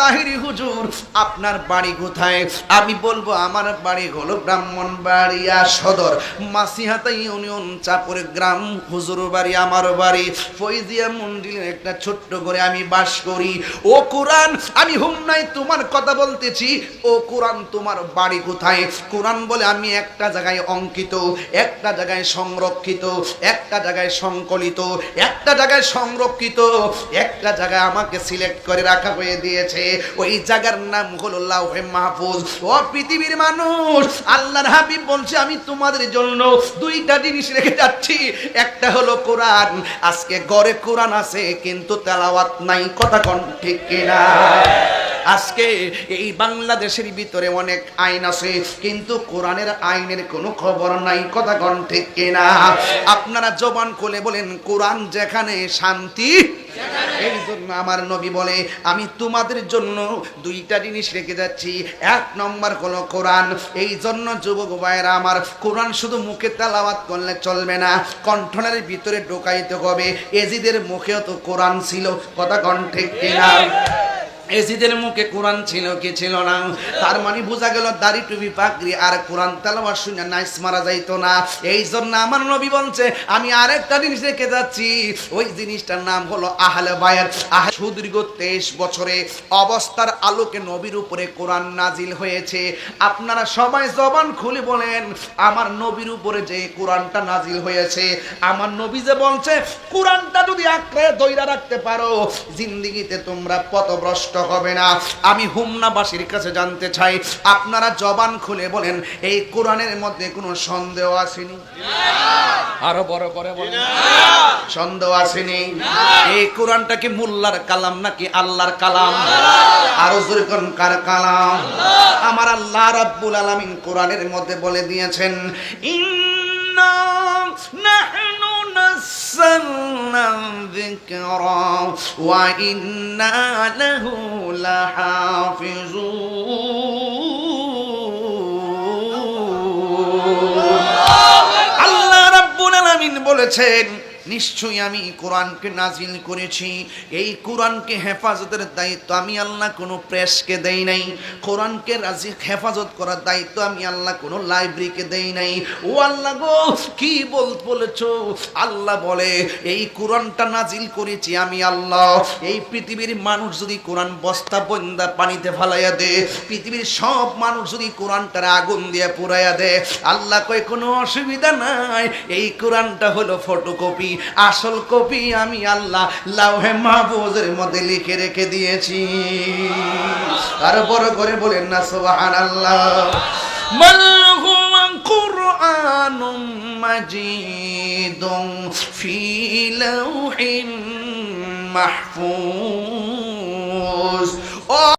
তাহিরি হুজুর, আপনার বাড়ি কোথায়? আমি বলব, আমার বাড়ি হলো ব্রাহ্মণবাড়িয়া সদর। মাসিহাতা ইউনিয়ন চাপুর গ্রাম হুজুর বাড়ি আমার বাড়ি। ফৈজিয়া মন্দিরের একটা ছোট্ট করে আমি বাস করি। ও কোরআন, আমি হুমনাই তোমার কথা বলতেছি। ও কোরআন, তোমার বাড়ি কোথায়? কোরআন বলে আমি একটা জায়গায় অঙ্কিত, একটা জায়গায় সংরক্ষিত, একটা জায়গায় সংকলিত, একটা জায়গায় সংরক্ষিত, একটা জায়গায় আমাকে সিলেক্ট করে রাখা হয়ে দিয়েছে। ওই জায়গার নাম হলো মাহফুজ। ও পৃথিবীর মানুষ, আল্লাহর হাবিব বলছে, আমি তোমাদের জন্য দুইটা জিনিস রেখে যাচ্ছি। একটা হলো কোরআন। আজকে গড়ে কোরআন আছে, কিন্তু তেলাওয়াত নাই, কথা কন ঠিক কিনা? আজকে এই বাংলাদেশের ভিতরে অনেক আইন আছে, কিন্তু কোরআনের আইনের কোনো খবর নাই, কথা কোন ঠিক কিনা? আপনারা জবান খুলে বলেন, কোরআন যেখানে শান্তি, এই জন্য আমার নবী বলে, আমি তোমাদের জন্য দুইটা জিনিস রেখে যাচ্ছি। এক নম্বর হলো কোরআন, এই জন্য যুবক ভাইয়েরা আমার, কোরআন শুধু মুখে তেলাওয়াত করলে চলবে না কণ্ঠনের ভিতরে ঢোকাইতে হবে। এজিদের মুখেও তো কোরআন ছিল, কথা কণ্ঠে কিনা? এজিদের মুখে কোরআন ছিল কি ছিল না? তার মানে বোঝা গেল দাড়ি টুপি পাকড়ি আর কোরআন তেলাওয়াত শুনে নাইস মারা যাইতো না। এই জন্য আমার নবী বলছে, আমি আরেকটা জিনিস রেখে যাচ্ছি। ওই জিনিসটার নাম হলো আহলে বায়াত আহ সুদীর্ঘ তেইশ বছরে অবস্থার আলোকে নবীর উপরে কোরআন নাজিল হয়েছে। আপনারা সবাই জবান খুলে বলেন, আমার নবীর উপরে যে কোরআনটা নাজিল হয়েছে। আমার নবী যে বলছে, কোরআনটা যদি আঁকড়ে, দইরা রাখতে পারো। জিন্দিগিতে তোমরা পথভ্রষ্ট হবে না। আমি হুমনাবাসীর কাছে জানতে চাই আপনারা জবান খুলে বলেন এই কোরআনের মধ্যে কোনো সন্দেহ আসেনি? আরও বড় করে বলেন। সন্দেহ আসেনি? এই কোরআনটা কি মোল্লার কালাম নাকি আল্লাহর কালাম? আরও জোরে কার কালাম? আমার আল্লাহ রাব্বুল আলামিন কোরআনের মধ্যে বলে দিয়েছেন ইন্না নাহনু নাযালনা যিকরা ওয়া ইন্না লাহু লাহাফিজুন আল্লাহ রাব্বুল আলামিন বলেছেন নিশ্চয়ই আমি কোরআনকে নাজিল করেছি। এই কোরআনকে হেফাজতের দায়িত্ব আমি আল্লাহ কোনো প্রেসকে দেই নাই। কোরআনকে রাজি হেফাজত করার দায়িত্ব আমি আল্লাহ কোনো লাইব্রেরিকে দেই নাই। ও আল্লাহ গো, কি বল, বলেছ? আল্লাহ বলে, এই কোরআনটা নাজিল করেছি আমি আল্লাহ। এই পৃথিবীর মানুষ যদি কোরআন বস্তা বন্দা পানিতে ফালাইয়া দে, পৃথিবীর সব মানুষ যদি কোরআনটার আগুন দিয়ে পুরাইয়া দে, আল্লাহ কয় কোনো অসুবিধা নাই। এই কোরআনটা হলো ফটোকপি। আসল কপি আমি আল্লাহ লাউহে মাহফুজের মধ্যে লিখে রেখে দিয়েছি আর বড় করে বলেন না সোহান আল্লাহ بل هو قرآن مجيد في لوح محفوظ ও